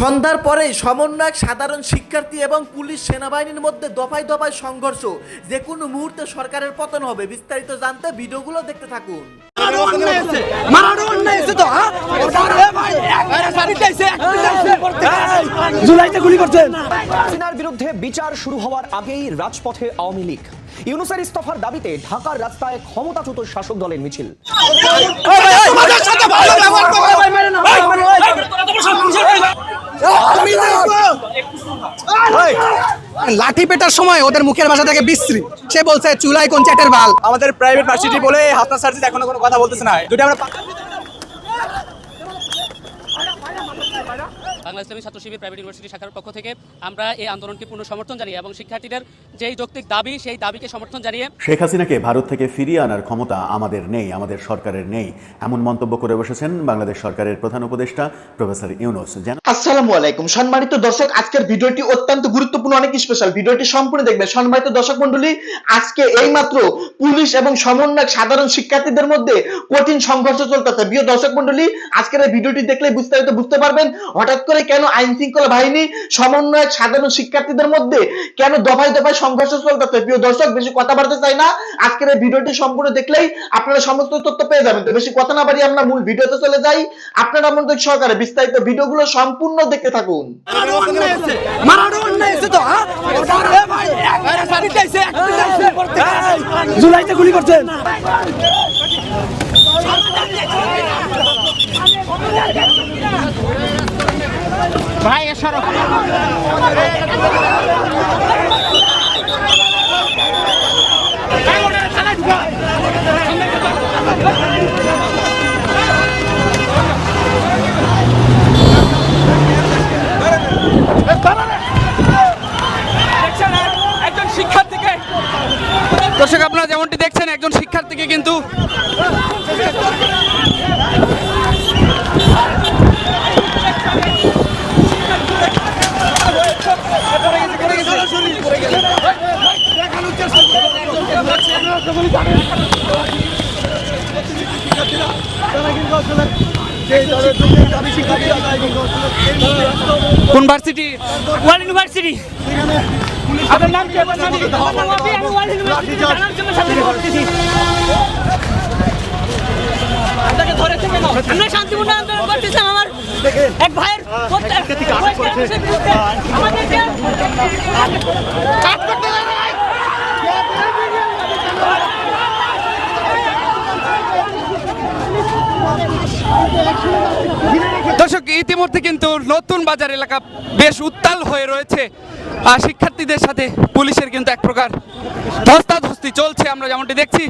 সন্ধ্যার পরেই সমন্বয়ক, সাধারণ শিক্ষার্থী এবং পুলিশ সেনাবাহিনীর মধ্যে দফায় দফায় সংঘর্ষ। যে কোনো মুহূর্তে সরকারের পতন হবে, বিস্তারিত জানতে ভিডিওগুলো দেখতে থাকুন। বিচার শুরু হওয়ার আগেই রাজপথে আওয়ামী লীগ। ইউনুসের ইস্তফার দাবিতে ঢাকার রাস্তায় ক্ষমতাচ্যুত শাসক দলের মিছিল তোমাদের সাথে ভালো ব্যবহার করব। আমি দেখব। এই, লাঠি পেটার সময় ওদের মুখের ভাষা থেকে বিশ্রী। সে বলছে, চুলাই কোন চ্যাটের বাল? আমাদের প্রাইভেট ভার্সিটি বলে হাসনা সার্জিত এখনও কোনো কথা বলতেছে না যদি আমরা বাংলা ইসলামী ছাত্র শিবির প্রাইভেট ইউনিভার্সিটি শাখার পক্ষ থেকে আমরা এই আন্দোলনকে পূর্ণ সমর্থন জানিয়ে এবং শিক্ষার্থীদের যেই যৌক্তিক দাবি সেই দাবিকে সমর্থন জানিয়ে শেখ হাসিনাকে ভারত থেকে ফিরিয়ে আনার ক্ষমতা আমাদের নেই আমাদের সরকারের নেই এমন মন্তব্য করে বসেছেন বাংলাদেশ সরকারের প্রধান উপদেষ্টা প্রফেসর ইউনুস। যেন আসসালামু আলাইকুম। সম্মানিত দর্শক আজকের ভিডিওটি অত্যন্ত গুরুত্বপূর্ণ অনেক স্পেশাল ভিডিওটি সম্পূর্ণ দেখবেন। সম্মানিত দর্শক মন্ডলী আজকে এইমাত্র পুলিশ এবং সমন্বয়ক সাধারণ শিক্ষার্থীদের মধ্যে কঠিন সংঘর্ষ চলতেছে। প্রিয় দর্শক মন্ডলী আজকের এই ভিডিওটি দেখলে বিস্তারিত বুঝতে পারবেন। হঠাৎ করে কেন আইন শৃঙ্খলা বাহিনী সমন্বয় সাধারণ শিক্ষার্থীদের মধ্যে কেন দফায় দফায় সংঘর্ষ চলতেছে? প্রিয় দর্শক, বেশি কথা বাড়তে চাই না। আজকের এই ভিডিওটি সম্পূর্ণ দেখলেই আপনারা সমস্ত তথ্য পেয়ে যাবেন। তো বেশি কথা না বাড়িয়ে আমরা মূল ভিডিওতে চলে যাই। আপনারা আমাদের সহকারে বিস্তারিত ভিডিওগুলো সম্পূর্ণ দেখতে থাকুন। একজন শিক্ষার্থীকে দর্শক আপনারা যেমনটি দেখছেন একজন শিক্ষার্থীকে কিন্তু কোন ভার্সিটি? World university. আপনার নাম কি? আমি ইউনিভার্সিটি জানার জন্য সাথে করতেছি। আমরা শান্তিপূর্ণ আন্দোলন করতেছিলাম আমার এক ভাইয়ের আমাদেরকে কাজ করতে দেয় নাই। দর্শক, ইতিমধ্যে কিন্তু নতুন বাজার এলাকা বেশ উত্তাল হয়ে রয়েছে। আর শিক্ষার্থীদের সাথে পুলিশের কিন্তু এক প্রকার ধস্তাধস্তি চলছে, আমরা যেমনটি দেখছি।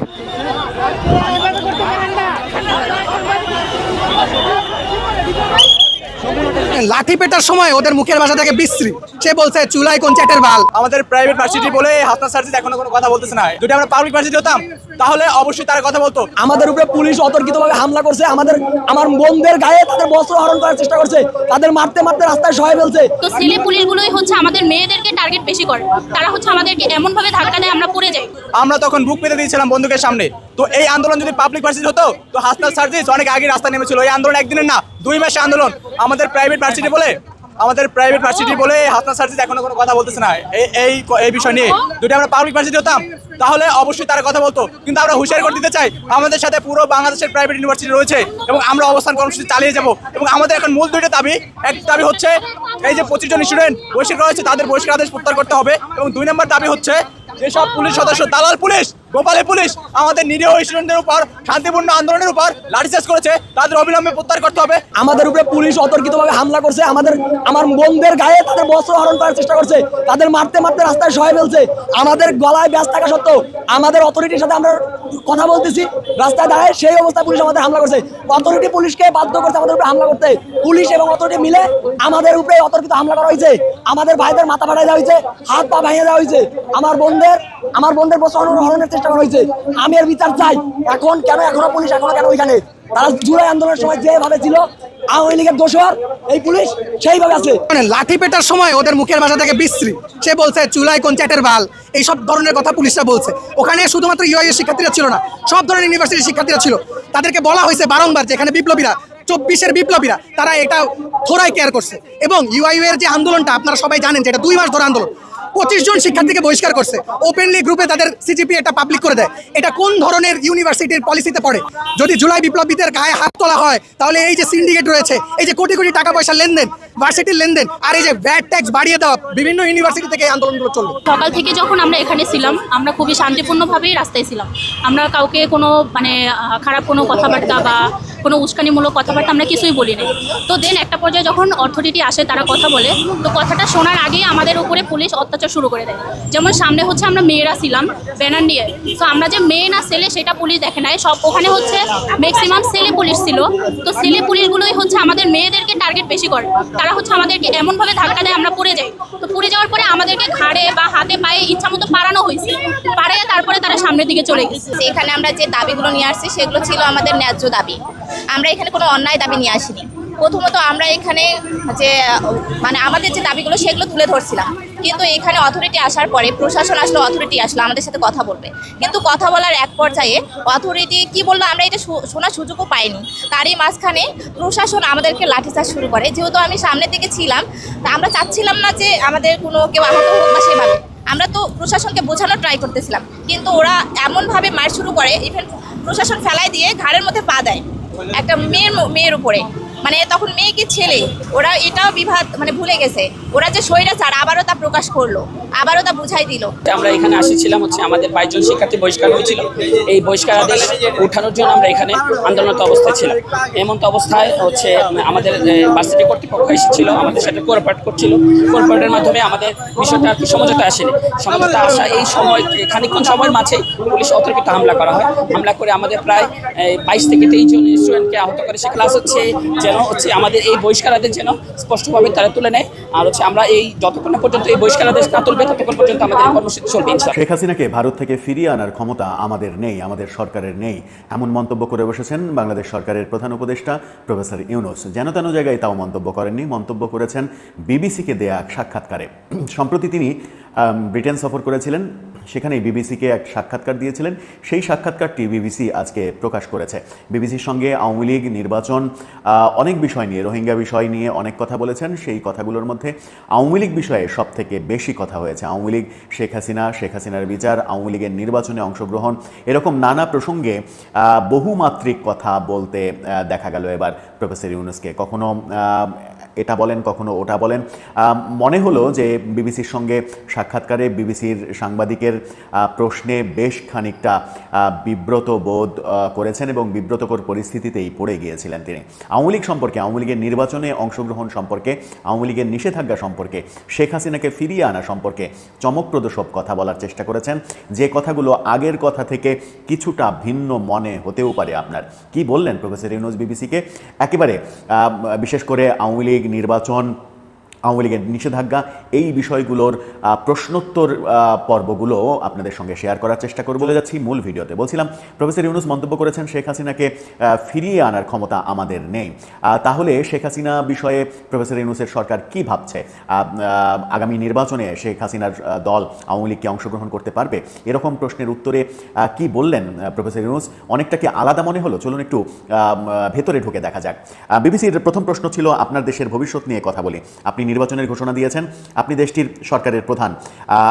লাঠি পেটার সময় ওদের মুখের ভাষা থেকে বিশ্রী। সে বলছে চুলাই কোন চ্যাটের বাল? আমাদের প্রাইভেট ভার্সিটি বলে হাসনা এখনও কোনো কথা বলতেছে না যদি আমরা পাবলিক ভার্সিটি হতাম তাহলে অবশ্যই তারা কথা বলতো। আমাদের উপরে পুলিশ অতর্কিতভাবে হামলা করছে আমাদের আমার বোনদের গায়ে তাদের বস্ত্র হরণ করার চেষ্টা করছে তাদের মারতে মারতে রাস্তায় সহায় ফেলছে। তো ছেলে পুলিশগুলোই হচ্ছে আমাদের মেয়েদেরকে টার্গেট বেশি করে। তারা হচ্ছে আমাদেরকে এমন ভাবে ধাক্কা দেয় আমরা পড়ে যাই। আমরা তখন বুক পেতে দিয়েছিলাম বন্দুকের সামনে। তো এই আন্দোলন যদি পাবলিক ভার্সিটি হতো তো হাসনা সার্জিস অনেক আগে রাস্তা নেমেছিল এই আন্দোলন একদিনের না দুই মাসে আন্দোলন। আমাদের প্রাইভেট ভার্সিটি বলে, আমাদের প্রাইভেট ভার্সিটি বলে হাসনা সার্জিস এখনও কোনো কথা বলতেছে না। এই এই বিষয় নিয়ে। যদি আমরা পাবলিক ভার্সিটি হতাম। তাহলে অবশ্যই তারা কথা বলতো। কিন্তু আমরা হুঁশিয়ার করে দিতে চাই, আমাদের সাথে পুরো বাংলাদেশের প্রাইভেট ইউনিভার্সিটি রয়েছে এবং আমরা অবস্থান কর্মসূচি চালিয়ে যাব। এবং আমাদের এখন মূল দুইটা দাবি, এক দাবি হচ্ছে এই যে পঁচিশ জন স্টুডেন্ট বহিষ্কার রয়েছে তাদের বহিষ্কার আদেশ প্রত্যাহার করতে হবে। এবং দুই নম্বর দাবি হচ্ছে, যেসব পুলিশ সদস্য, দালাল পুলিশ গোপালে পুলিশ আমাদের নিরীহ স্টুডেন্টদের উপর, শান্তিপূর্ণ আন্দোলনের উপর লাঠিচার্জ করেছে। তাদের অবিলম্বে প্রত্যাহার করতে হবে। আমাদের উপরে পুলিশ অতর্কিতভাবে হামলা করছে। আমাদের, আমার বোনদের গায়ে তাদের বস্ত্র হরণ করার চেষ্টা করছে। তাদের মারতে মারতে রাস্তায় সহায় ফেলছে। আমাদের গলায় ব্যাস থাকা সত্ত্বেও আমাদের অথরিটির সাথে আমরা কথা বলতেছি। রাস্তায় দাঁড়ায় সেই অবস্থায় পুলিশ আমাদের হামলা করছে। অথরিটি পুলিশকে বাধ্য করছে আমাদের উপরে হামলা করতে। পুলিশ এবং অথরিটি মিলে আমাদের উপরে অতর্কিত হামলা করা হয়েছে। আমাদের ভাইদের মাথা ফাটাই দেওয়া হয়েছে, হাত পা ভেঙে দেওয়া হয়েছে। আমার বোনদের আমার বোনদের বস্ত্র হরণের চেষ্টা করা হয়েছে। আমি এর বিচার চাই। এখন কেন, এখনও পুলিশ এখনও কেন ওইখানে? তারা জুলাই আন্দোলনের সময় যেভাবে ছিল, আওয়ামী লীগের দোষর, এই পুলিশ সেইভাবে আছে। মানে লাঠি পেটার সময় ওদের মুখের ভাষা থেকে বিশ্রী। সে বলছে, চুলাই চ্যাটের বাল? এইসব ধরনের কথা পুলিশরা বলছে। ওখানে শুধুমাত্র ইউআই শিক্ষার্থীরা ছিল না, সব ধরনের ইউনিভার্সিটির শিক্ষার্থীরা ছিল। তাদেরকে বলা হয়েছে বারংবার যে এখানে বিপ্লবীরা, চব্বিশের বিপ্লবীরা, তারা এটা থোড়াই কেয়ার করছে। এবং ইউআইউ এর যে আন্দোলনটা, আপনারা সবাই জানেন যে এটা দুই মাস ধরে আন্দোলন। পঁচিশ জন শিক্ষার্থীকে বহিষ্কার করছে। ওপেনলি গ্রুপে তাদের সিজিপি এটা পাবলিক করে দেয়। এটা কোন ধরনের ইউনিভার্সিটির পলিসিতে পড়ে? যদি জুলাই বিপ্লবীদের গায়ে হাত তোলা হয়, তাহলে এই যে সিন্ডিকেট রয়েছে, এই যে কোটি কোটি টাকা পয়সা লেনদেন ভার্সিটির লেনদেন আর এই যে ভ্যাট ট্যাক্স বাড়িয়ে দেওয়া, বিভিন্ন ইউনিভার্সিটি থেকে আন্দোলনগুলো চলবে। সকাল থেকে যখন আমরা এখানে ছিলাম, আমরা খুবই শান্তিপূর্ণভাবেই রাস্তায় ছিলাম। আমরা কাউকে কোনো মানে খারাপ কোনো কথাবার্তা বা কোনো উস্কানিমূলক কথাবার্তা আমরা কিছুই বলি নাই। তো দেন একটা পর্যায়ে যখন অথরিটি আসে, তারা কথা বলে। তো কথাটা শোনার আগেই আমাদের উপরে পুলিশ অত্যাচার শুরু করে দেয়। যেমন সামনে হচ্ছে আমরা মেয়েরা ছিলাম, ব্যানার নিয়ে। তো আমরা যে মেয়ে না, ছেলে সেটা পুলিশ দেখে নাই। সব ওখানে হচ্ছে ম্যাক্সিমাম ছেলে পুলিশ ছিল। তো ছেলে পুলিশগুলোই হচ্ছে আমাদের মেয়েদেরকে টার্গেট বেশি করে। তারা হচ্ছে আমাদেরকে এমনভাবে ধাক্কা দেয়, আমরা পড়ে যাই। তো পড়ে যাওয়ার পরে আমাদেরকে ঘাড়ে বা হাতে পায়ে ইচ্ছা মতো পাড়ানো হয়েছে। পাড়ে তারপরে তারা সামনের দিকে চলে গেছে। এখানে আমরা যে দাবিগুলো নিয়ে আসছি, সেগুলো ছিল আমাদের ন্যায্য দাবি। আমরা এখানে কোনো অন্যায় দাবি নিয়ে আসিনি। প্রথমত আমরা এখানে যে মানে আমাদের যে দাবিগুলো, সেগুলো তুলে ধরছিলাম। কিন্তু এখানে অথরিটি আসার পরে প্রশাসন আসলো অথরিটি আসলো, আমাদের সাথে কথা বলবে। কিন্তু কথা বলার এক পর্যায়ে অথরিটি কি বলল, আমরা এটা শোনার সুযোগও পাইনি। তারই মাঝখানে প্রশাসন আমাদেরকে লাঠিচার্জ শুরু করে। যেহেতু আমি সামনের দিকে ছিলাম, তা আমরা চাচ্ছিলাম না যে আমাদের কোনো কেউ আহত হোক বা সেভাবে। আমরা তো প্রশাসনকে বোঝানোর ট্রাই করতেছিলাম। কিন্তু ওরা এমনভাবে মার শুরু করে ইভেন প্রশাসন ফেলাই দিয়ে ঘাড়ের মধ্যে পা দেয়। একটা মেয়ের মেয়ের উপরে। মানে তখন মেয়ে কি ছেলে? ওরা এটাও বিভাগ মানে ভুলে গেছে। ওরা যে স্বৈরাচার, আবারও তা প্রকাশ করল, আবারও তা বুঝাই দিল। আমরা এখানে আসেছিলাম হচ্ছে আমাদের বাইশজন শিক্ষার্থী বহিষ্কার হয়েছিল। এই বহিষ্কার আদেশ উঠানোর জন্য আমরা এখানে আন্দোলনত অবস্থায় ছিলাম। এমন্ত অবস্থায় হচ্ছে, আমাদের ভার্সিটি কর্তৃপক্ষ এসেছিল, আমাদের সাথে কোঅপারেট করছিল। কোঅপারেটের মাধ্যমে আমাদের বিষয়টা আর কি সমঝোতা আসেনি। সমঝোতা আসা এই সময় খানিকক্ষণ সময়ের মাঝে পুলিশ অতর্কিত হামলা করা হয়। হামলা করে আমাদের প্রায় বাইশ থেকে তেইশ জন স্টুডেন্টকে আহত করে। সে ক্লাস হচ্ছে যেন হচ্ছে আমাদের এই বহিষ্কার আদেশ যেন স্পষ্টভাবে তারা তুলে নেয়। আর হচ্ছে আমরা এই যতক্ষণ পর্যন্ত এই বহিষ্কার আদেশ না তুলবে, ততক্ষণ পর্যন্ত আমাদের কর্মসূচি চলবে শেখ হাসিনাকে ভারত থেকে ফিরিয়ে আনার ক্ষমতা আমাদের নেই, আমাদের সরকারের নেই, এমন মন্তব্য করে বসেছেন বাংলাদেশ সরকারের প্রধান উপদেষ্টা প্রফেসর ইউনুস। যেন তেন জায়গায় তাও মন্তব্য করেননি, মন্তব্য করেছেন বিবিসিকে দেয়া সাক্ষাৎকারে। সম্প্রতি তিনি ব্রিটেন সফর করেছিলেন সেখানেই বিবিসিকে এক সাক্ষাৎকার দিয়েছিলেন। সেই সাক্ষাৎকারটি বিবিসি আজকে প্রকাশ করেছে। বিবিসির সঙ্গে আওয়ামী লীগ নির্বাচন অনেক বিষয় নিয়ে, রোহিঙ্গা বিষয় নিয়ে অনেক কথা বলেছেন। সেই কথাগুলোর মধ্যে আওয়ামী লীগ বিষয়ে সব থেকে বেশি কথা হয়েছে। আওয়ামী লীগ, শেখ হাসিনা, শেখ হাসিনার বিচার, আওয়ামী লীগের নির্বাচনে অংশগ্রহণ, এরকম নানা প্রসঙ্গে বহুমাত্রিক কথা বলতে দেখা গেল এবার প্রফেসর ইউনুসকে। কখনো এটা বলেন, কখনো ওটা বলেন। মনে হলো যে বিবিসির সঙ্গে সাক্ষাৎকারে বিবিসির সাংবাদিকের প্রশ্নে বেশ খানিকটা বিব্রত বোধ করেছেন এবং বিব্রতকর পরিস্থিতিতেই পড়ে গিয়েছিলেন তিনি। আওয়ামী লীগ সম্পর্কে, আওয়ামী লীগের নির্বাচনে অংশগ্রহণ সম্পর্কে, আওয়ামী লীগের নিষেধাজ্ঞা সম্পর্কে, শেখ হাসিনাকে ফিরিয়ে আনা সম্পর্কে চমকপ্রদ সব কথা বলার চেষ্টা করেছেন। যে কথাগুলো আগের কথা থেকে কিছুটা ভিন্ন মনে হতেও পারে আপনার। কি বললেন প্রফেসর ইউনুস বিবিসিকে? একেবারে বিশেষ করে আওয়ামী লীগ নির্বাচন আওয়ামী লীগের নিষেধাজ্ঞা, এই বিষয়গুলোর প্রশ্নোত্তর পর্বগুলো আপনাদের সঙ্গে শেয়ার করার চেষ্টা করব। বলে যাচ্ছি মূল ভিডিওতে। বলছিলাম, প্রফেসর ইউনুস মন্তব্য করেছেন শেখ হাসিনাকে ফিরিয়ে আনার ক্ষমতা আমাদের নেই। তাহলে শেখ হাসিনা বিষয়ে প্রফেসর ইউনুসের সরকার কি ভাবছে? আগামী নির্বাচনে শেখ হাসিনার দল আওয়ামী লীগকে অংশগ্রহণ করতে পারবে? এরকম প্রশ্নের উত্তরে কি বললেন প্রফেসর ইউনুস? অনেকটা কি আলাদা মনে হলো? চলুন একটু ভেতরে ঢুকে দেখা যাক। বিবিসির প্রথম প্রশ্ন ছিল, আপনার দেশের ভবিষ্যৎ নিয়ে কথা বলি। আপনি নির্বাচনের ঘোষণা দিয়েছেন। আপনি দেশটির সরকারের প্রধান।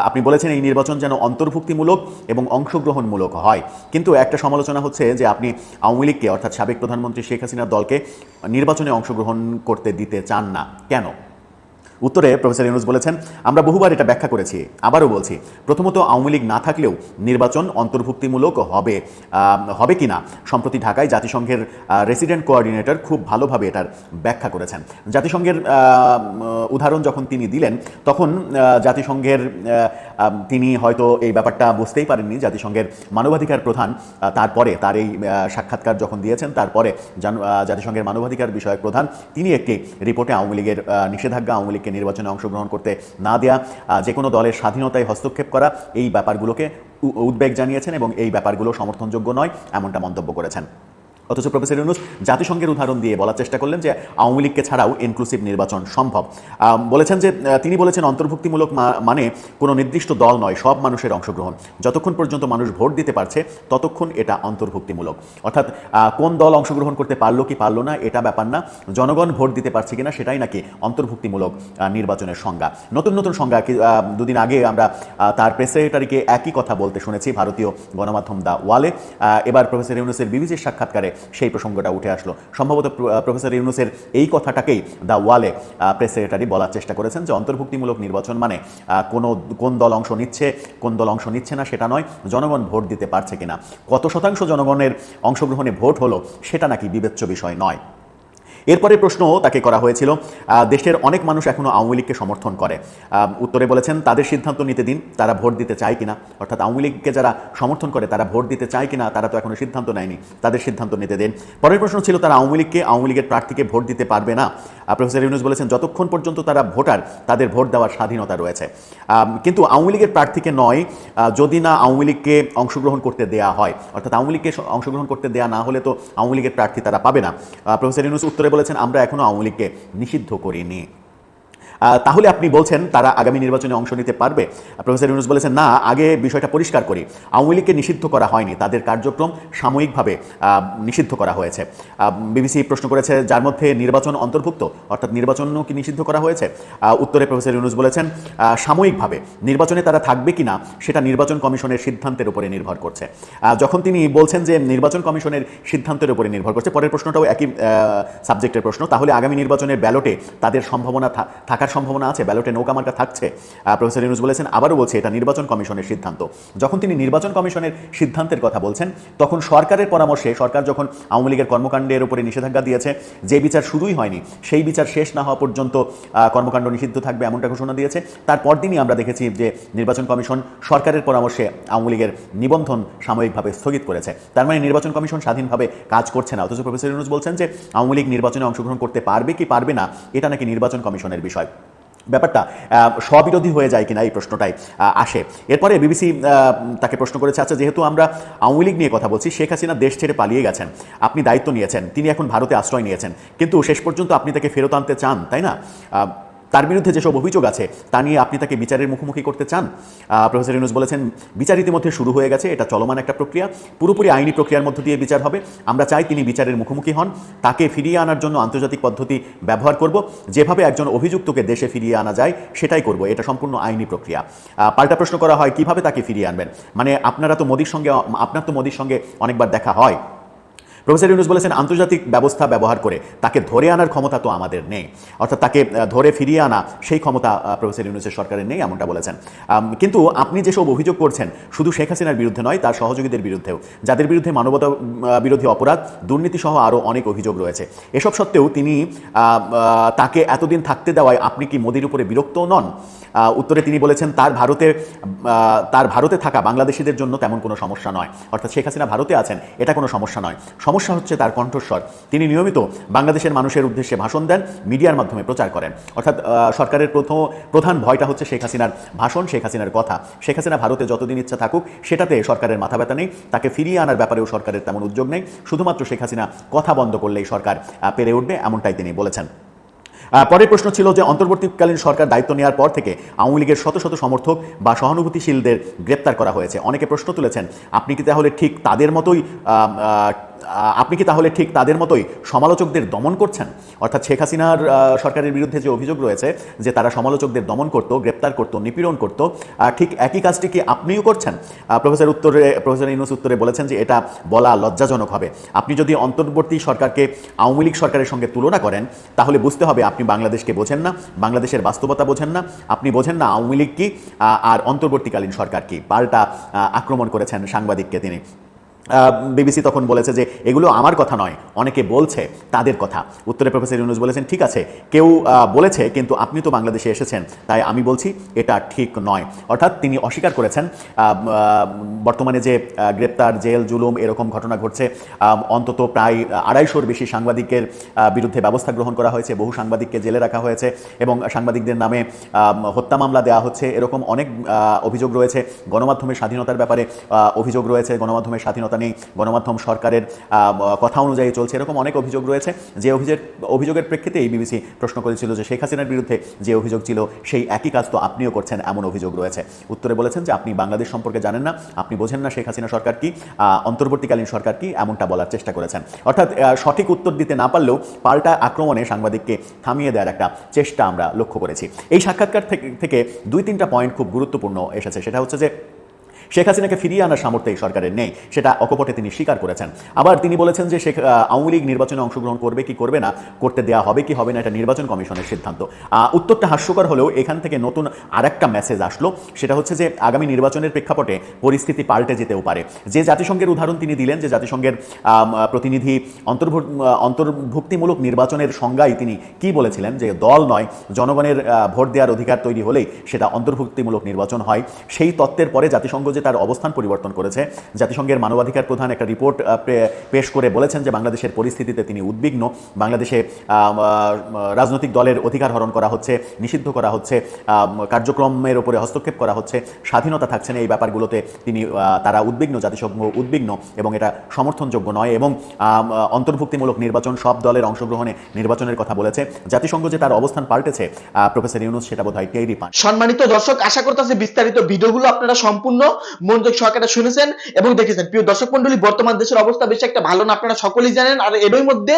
আপনি বলেছেন এই নির্বাচন যেন অন্তর্ভুক্তিমূলক এবং অংশগ্রহণমূলক হয়। কিন্তু একটা সমালোচনা হচ্ছে যে আপনি আওয়ামী লীগকে, অর্থাৎ সাবেক প্রধানমন্ত্রী শেখ হাসিনার দলকে নির্বাচনে অংশগ্রহণ করতে দিতে চান না। কেন? উত্তরে প্রফেসর ইউনুস বলেছেন, আমরা বহুবার এটা ব্যাখ্যা করেছি। আবারও বলছি, প্রথমত আওয়ামী লীগ না থাকলেও নির্বাচন অন্তর্ভুক্তিমূলক হবে হবে কি না সম্প্রতি ঢাকায় জাতিসংঘের রেসিডেন্ট কোঅর্ডিনেটর খুব ভালোভাবে এটার ব্যাখ্যা করেছেন। জাতিসংঘের উদাহরণ যখন তিনি দিলেন, তখন জাতিসংঘের তিনি হয়তো এই ব্যাপারটা বুঝতেই পারেননি। জাতিসংঘের মানবাধিকার প্রধান তারপরে তার এই সাক্ষাৎকার যখন দিয়েছেন, তারপরে জাতিসংঘের মানবাধিকার বিষয়ক প্রধান, তিনি একটি রিপোর্টে আওয়ামী লীগের নিষেধাজ্ঞা আওয়ামী লীগকে নির্বাচনে অংশগ্রহণ করতে না দেয়া যে কোনো দলের স্বাধীনতায় হস্তক্ষেপ করা, এই ব্যাপারগুলোকে উদ্বেগ জানিয়েছেন এবং এই ব্যাপারগুলো সমর্থনযোগ্য নয়, এমনটা মন্তব্য করেছেন। অথচ প্রফেসর ইউনুস, জাতিসংঘের উদাহরণ দিয়ে বলার চেষ্টা করলেন যে আওয়ামী লীগকে ছাড়াও ইনক্লুসিভ নির্বাচন সম্ভব। বলেছেন যে তিনি বলেছেন অন্তর্ভুক্তিমূলক মানে কোনো নির্দিষ্ট দল নয়, সব মানুষের অংশগ্রহণ। যতক্ষণ পর্যন্ত মানুষ ভোট দিতে পারছে, ততক্ষণ এটা অন্তর্ভুক্তিমূলক। অর্থাৎ কোন দল অংশগ্রহণ করতে পারল কি পারল না, এটা ব্যাপার না। জনগণ ভোট দিতে পারছে কিনা, সেটাই নাকি অন্তর্ভুক্তিমূলক নির্বাচনের সংজ্ঞা। নতুন নতুন সংজ্ঞা দুদিন আগে আমরা তার প্রেস সেক্রেটারিকে একই কথা বলতে শুনেছি, ভারতীয় গণমাধ্যম দা ওয়ালে এবার প্রফেসর ইউনুসের বিবিসির সাক্ষাৎকারে সেই প্রসঙ্গটা উঠে আসলো। সম্ভবত প্রফেসর ইউনুসের এই কথাটাকেই দ্য ওয়ালে প্রেস সেক্রেটারি বলার চেষ্টা করেছেন যে অন্তর্ভুক্তিমূলক নির্বাচন মানে কোনো কোন দল অংশ নিচ্ছে, কোন দল অংশ নিচ্ছে না সেটা নয়, জনগণ ভোট দিতে পারছে কিনা। কত শতাংশ জনগণের অংশগ্রহণে ভোট হলো সেটা নাকি বিবেচ্য বিষয় নয়। এরপরে প্রশ্ন তাকে করা হয়েছিল দেশের অনেক মানুষ এখনও আওয়ামী লীগকে সমর্থন করে। উত্তরে বলেছেন, তাদের সিদ্ধান্ত নিতে দিন, তারা ভোট দিতে চায় কিনা। অর্থাৎ আওয়ামী লীগকে যারা সমর্থন করে, তারা ভোট দিতে চায় কিনা, তারা তো এখনও সিদ্ধান্ত নেয়নি। তাদের সিদ্ধান্ত নিতে দিন। পরের প্রশ্ন ছিল, তারা আওয়ামী লীগকে, আওয়ামী লীগের প্রার্থীকে ভোট দিতে পারবে না? প্রফেসর ইউনুস বলেছেন, যতক্ষণ পর্যন্ত তারা ভোটার, তাদের ভোট দেওয়ার স্বাধীনতা রয়েছে। কিন্তু আওয়ামী লীগের প্রার্থীকে নয় যদি না আওয়ামী লীগকে অংশগ্রহণ করতে দেয়া হয়, অর্থাৎ আওয়ামী লীগকে অংশগ্রহণ করতে দেয়া না হলে তো আওয়ামী লীগের প্রার্থী তারা পাবে না। প্রফেসর ইউনুস উত্তরে বলেছেন, আমরা এখনও আওয়ামী লীগকে নিষিদ্ধ করিনি। তাহলে আপনি বলছেন তারা আগামী নির্বাচনে অংশ নিতে পারবে। প্রফেসর ইউনুস বলেছেন, না, আগে বিষয়টা পরিষ্কার করি। আওয়ামী লীগকে নিষিদ্ধ করা হয়নি। তাদের কার্যক্রম সাময়িকভাবে নিষিদ্ধ করা হয়েছে। বিবিসি প্রশ্ন করেছে, যার মধ্যে নির্বাচন অন্তর্ভুক্ত, অর্থাৎ নির্বাচনও কি নিষিদ্ধ করা হয়েছে? উত্তরে প্রফেসর ইউনুস বলেছেন সাময়িকভাবে। নির্বাচনে তারা থাকবে কিনা সেটা নির্বাচন কমিশনের সিদ্ধান্তের উপরে নির্ভর করছে। যখন তিনি বলছেন যে নির্বাচন কমিশনের সিদ্ধান্তের উপরে নির্ভর করছে, পরের প্রশ্নটাও একই সাবজেক্টের প্রশ্ন, তাহলে আগামী নির্বাচনের ব্যালটে তাদের সম্ভাবনা থা- থাকার সম্ভাবনা আছে, ব্যালটে নৌকা মার্কা থাকছে। প্রফেসর ইউনুস বলেছেন, আবারও বলছে এটা নির্বাচন কমিশনের সিদ্ধান্ত। যখন তিনি নির্বাচন কমিশনের সিদ্ধান্তের কথা বলছেন, তখন সরকারের পরামর্শে সরকার যখন আওয়ামী লীগের কর্মকাণ্ডের উপরে নিষেধাজ্ঞা দিয়েছে, যে বিচার শুরুই হয়নি, সেই বিচার শেষ না হওয়া পর্যন্ত কর্মকাণ্ড নিষিদ্ধ থাকবে এমনটা ঘোষণা দিয়েছে। তারপর দিনই আমরা দেখেছি যে নির্বাচন কমিশন সরকারের পরামর্শে আওয়ামী লীগের নিবন্ধন সাময়িকভাবে স্থগিত করেছে। তার মানে নির্বাচন কমিশন স্বাধীনভাবে কাজ করছে না, অথচ প্রফেসর ইউনুস বলছেন যে আওয়ামী লীগ নির্বাচনে অংশগ্রহণ করতে পারবে কি পারবে না, এটা নাকি নির্বাচন কমিশনের বিষয়। ব্যাপারটা স্ববিরোধী হয়ে যায় কিনা এই প্রশ্নটাই আসে। এরপরে বিবিসি তাকে প্রশ্ন করেছে আচ্ছা যেহেতু আমরা আওয়ামী লীগ নিয়ে কথা বলছি, শেখ হাসিনা দেশ ছেড়ে পালিয়ে গেছেন, আপনি দায়িত্ব নিয়েছেন, তিনি এখন ভারতে আশ্রয় নিয়েছেন, কিন্তু শেষ পর্যন্ত আপনি তাকে ফেরত আনতে চান, তাই না? তার বিরুদ্ধে যেসব অভিযোগ আছে, তা নিয়ে আপনি তাকে বিচারের মুখোমুখি করতে চান? প্রফেসর ইউনুস বলেছেন, বিচার ইতিমধ্যে শুরু হয়ে গেছে, এটা চলমান একটা প্রক্রিয়া। পুরোপুরি আইনি প্রক্রিয়ার মধ্য দিয়ে বিচার হবে। আমরা চাই তিনি বিচারের মুখোমুখি হন। তাকে ফিরিয়ে আনার জন্য আন্তর্জাতিক পদ্ধতি ব্যবহার করব। যেভাবে একজন অভিযুক্তকে দেশে ফিরিয়ে আনা যায়, সেটাই করব। এটা সম্পূর্ণ আইনি প্রক্রিয়া। পাল্টা প্রশ্ন করা হয়, কীভাবে তাকে ফিরিয়ে আনবেন? মানে আপনারা তো মোদির সঙ্গে, আপনার তো মোদির সঙ্গে অনেকবার দেখা হয়। প্রফেসর ইউনুস বলেছেন, আন্তর্জাতিক ব্যবস্থা ব্যবহার করে তাকে ধরে আনার ক্ষমতা তো আমাদের নেই। অর্থাৎ তাকে ধরে ফিরিয়ে আনা সেই ক্ষমতা প্রফেসর ইউনুসের সরকারের নেই এমনটা বলেছেন। কিন্তু আপনি যেসব অভিযোগ করছেন, শুধু শেখ হাসিনার বিরুদ্ধে নয়, তার সহযোগীদের বিরুদ্ধেও। যাদের বিরুদ্ধে মানবতা বিরোধী অপরাধ দুর্নীতি সহ আরও অনেক অভিযোগ রয়েছে। এসব সত্ত্বেও তিনি তাকে এতদিন থাকতে দেওয়ায় আপনি কি মোদির উপরে বিরক্ত নন? উত্তরে তিনি বলেছেন, তার ভারতে তার ভারতে থাকা বাংলাদেশিদের জন্য তেমন কোনো সমস্যা নয়। অর্থাৎ শেখ হাসিনা ভারতে আছেন, এটা কোনো সমস্যা নয়। সমস্যা হচ্ছে তার কণ্ঠস্বর। তিনি নিয়মিত বাংলাদেশের মানুষের উদ্দেশ্যে ভাষণ দেন, মিডিয়ার মাধ্যমে প্রচার করেন। অর্থাৎ সরকারের প্রথম, প্রধান ভয়টা হচ্ছে শেখ হাসিনার ভাষণ, শেখ হাসিনার কথা। শেখ হাসিনা ভারতে যতদিন ইচ্ছা থাকুক, সেটাতে সরকারের মাথা ব্যথা নেই। তাকে ফিরিয়ে আনার ব্যাপারেও সরকারের তেমন উদ্যোগ নেই। শুধুমাত্র শেখ হাসিনা কথা বন্ধ করলেই সরকার পেরে উঠবে, এমনটাই তিনি বলেছেন। পরের প্রশ্ন ছিল যে, অন্তর্বর্তীকালীন সরকার দায়িত্ব নেওয়ার পর থেকে আওয়ামী লীগের শত শত সমর্থক বা সহানুভূতিশীলদের গ্রেপ্তার করা হয়েছে। অনেকে প্রশ্ন তুলেছেন, আপনি কি তাহলে ঠিক তাদের মতোই আপনি কি তাহলে ঠিক তাদের মতোই সমালোচকদের দমন করছেন? অর্থাৎ শেখ হাসিনার সরকারের বিরুদ্ধে যে অভিযোগ রয়েছে যে তারা সমালোচকদের দমন করত, গ্রেপ্তার করতো, নিপীড়ন করতো ঠিক একই কাজটি কি আপনিও করছেন? প্রফেসর উত্তরে, প্রফেসর ইউনুস উত্তরে বলেছেন যে এটা বলা লজ্জাজনক হবে। আপনি যদি অন্তর্বর্তী সরকারকে আওয়ামী লীগ সরকারের সঙ্গে তুলনা করেন, তাহলে বুঝতে হবে আপনি বাংলাদেশকে বোঝেন না, বাংলাদেশের বাস্তবতা বোঝেন না, আপনি বোঝেন না আওয়ামী লীগ কি আর অন্তর্বর্তীকালীন সরকার কি। পাল্টা আক্রমণ করেছেন সাংবাদিককে তিনি। বিবিসি তখন বলেছে যে এগুলো আমার কথা নয়, অনেকে বলছে তাদের কথা। উত্তরে প্রফেসর ইউনুস বলেছেন, ঠিক আছে, কেউ বলেছে, কিন্তু আপনি তো বাংলাদেশে এসেছেন, তাই আমি বলছি এটা ঠিক নয়। অর্থাৎ তিনি অস্বীকার করেছেন বর্তমানে যে গ্রেপ্তার, জেল, জুলুম এরকম ঘটনা ঘটছে অন্তত প্রায় আড়াইশোর বেশি সাংবাদিকের বিরুদ্ধে ব্যবস্থা গ্রহণ করা হয়েছে, বহু সাংবাদিককে জেলে রাখা হয়েছে এবং সাংবাদিকদের নামে হত্যা মামলা দেওয়া হচ্ছে, এরকম অনেক অভিযোগ রয়েছে। গণমাধ্যমের স্বাধীনতার ব্যাপারে অভিযোগ রয়েছে, গণমাধ্যমের স্বাধীনতা নেই গণমাধ্যম সরকারের কথা অনুযায়ী চলছে। এরকম অনেক অভিযোগ রয়েছে। যে অভিযোগ, অভিযোগের প্রেক্ষিতে এই বিবিসি প্রশ্ন করেছিল যে শেখ হাসিনার বিরুদ্ধে যে অভিযোগ ছিল, সেই একই কাজ তো আপনিও করছেন এমন অভিযোগ রয়েছে। উত্তরে বলেছেন যে আপনি বাংলাদেশ সম্পর্কে জানেন না, আপনি বোঝেন না শেখ হাসিনা সরকার কি অন্তর্বর্তীকালীন সরকার কি, এমনটা বলার চেষ্টা করেছেন। অর্থাৎ সঠিক উত্তর দিতে না পারলেও পাল্টা আক্রমণে সাংবাদিককে থামিয়ে দেওয়ার একটা চেষ্টা আমরা লক্ষ্য করেছি। এই সাক্ষাৎকার থেকে দুই তিনটা পয়েন্ট খুব গুরুত্বপূর্ণ এসেছে। সেটা হচ্ছে যে শেখ হাসিনাকে ফিরিয়ে আনার সামর্থ্য এই সরকারের নেই, সেটা অকপটে তিনি স্বীকার করেছেন। আবার তিনি বলেছেন যে শেখ আওয়ামী লীগ নির্বাচনে অংশগ্রহণ করবে কি করবে না, করতে দেওয়া হবে কি হবে না, এটা নির্বাচন কমিশনের সিদ্ধান্ত। উত্তরটা হাস্যকর হলেও এখান থেকে নতুন আর একটা মেসেজ আসলো, সেটা হচ্ছে যে আগামী নির্বাচনের প্রেক্ষাপটে পরিস্থিতি পাল্টে যেতেও পারে। যে জাতিসংঘের উদাহরণ তিনি দিলেন যে জাতিসংঘের প্রতিনিধি অন্তর্ভুক অন্তর্ভুক্তিমূলক নির্বাচনের সংজ্ঞায় তিনি কি বলেছিলেন যে দল নয়, জনগণের ভোট দেওয়ার অধিকার তৈরি হলেই সেটা অন্তর্ভুক্তিমূলক নির্বাচন হয়। সেই তত্ত্বের পরে জাতিসংঘ যে তার অবস্থান পরিবর্তন করেছে। জাতিসংঘের মানবাধিকার প্রধান একটা রিপোর্ট পেশ করে বলেছেন যে বাংলাদেশের পরিস্থিতিতে তিনি উদ্বিগ্ন। বাংলাদেশে রাজনৈতিক দলের অধিকার হরণ করা হচ্ছে, নিষিদ্ধ করা হচ্ছে কার্যক্রমের উপরে হস্তক্ষেপ করা হচ্ছে, স্বাধীনতা থাকছে না এই ব্যাপারগুলোতে তিনি তারা উদ্বিগ্ন, জাতিসংঘ উদ্বিগ্ন এবং এটা সমর্থনযোগ্য নয় এবং অন্তর্ভুক্তিমূলক নির্বাচন সব দলের অংশগ্রহণে নির্বাচনের কথা বলেছে। জাতিসংঘ যে তার অবস্থান পাল্টেছে প্রফেসর ইউনুস সেটা বোধ হয় সম্মানিত দর্শক, আশা করতেছি বিস্তারিত ভিডিওগুলো আপনারা সম্পূর্ণ মনোযোগ সহকারে শুনেছেন এবং দেখেছেন। প্রিয় দর্শক মন্ডলী, বর্তমান দেশের অবস্থা বেশি একটা ভালো না, আপনারা সকলেই জানেন। আর এরই মধ্যে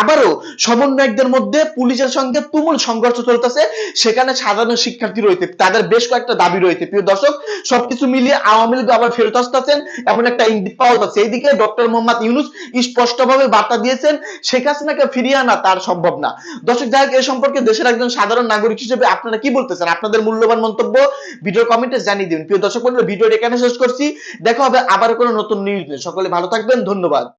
আবারও সমন্বয়কদের মধ্যে পুলিশের সঙ্গে তুমুল সংঘর্ষ চলতেছে। সেখানে সাধারণ শিক্ষার্থী রয়েছে। তাদের বেশ কয়েকটা দাবি রয়েছে। প্রিয় দর্শক, সবকিছু মিলিয়ে আওয়ামী লীগ আবার ফেরত আসতেছেন। এমন একটা ইঙ্গিত পাওয়া যাচ্ছে। এইদিকে ডক্টর মোহাম্মদ ইউনুস স্পষ্টভাবে বার্তা দিয়েছেন, শেখ হাসিনাকে ফিরিয়ে আনা তার সম্ভব না। দর্শক, যাই হোক, এ সম্পর্কে দেশের একজন সাধারণ নাগরিক হিসেবে আপনারা কি বলতেছেন? আপনাদের মূল্যবান মন্তব্য ভিডিও কমেন্টে জানিয়ে দিন প্রিয় দর্শক মন্ডলী, ভিডিওটি এখানে শেষ করছি। দেখা হবে আবার কোনো নতুন নিউজ সকলে ভালো থাকবেন ধন্যবাদ।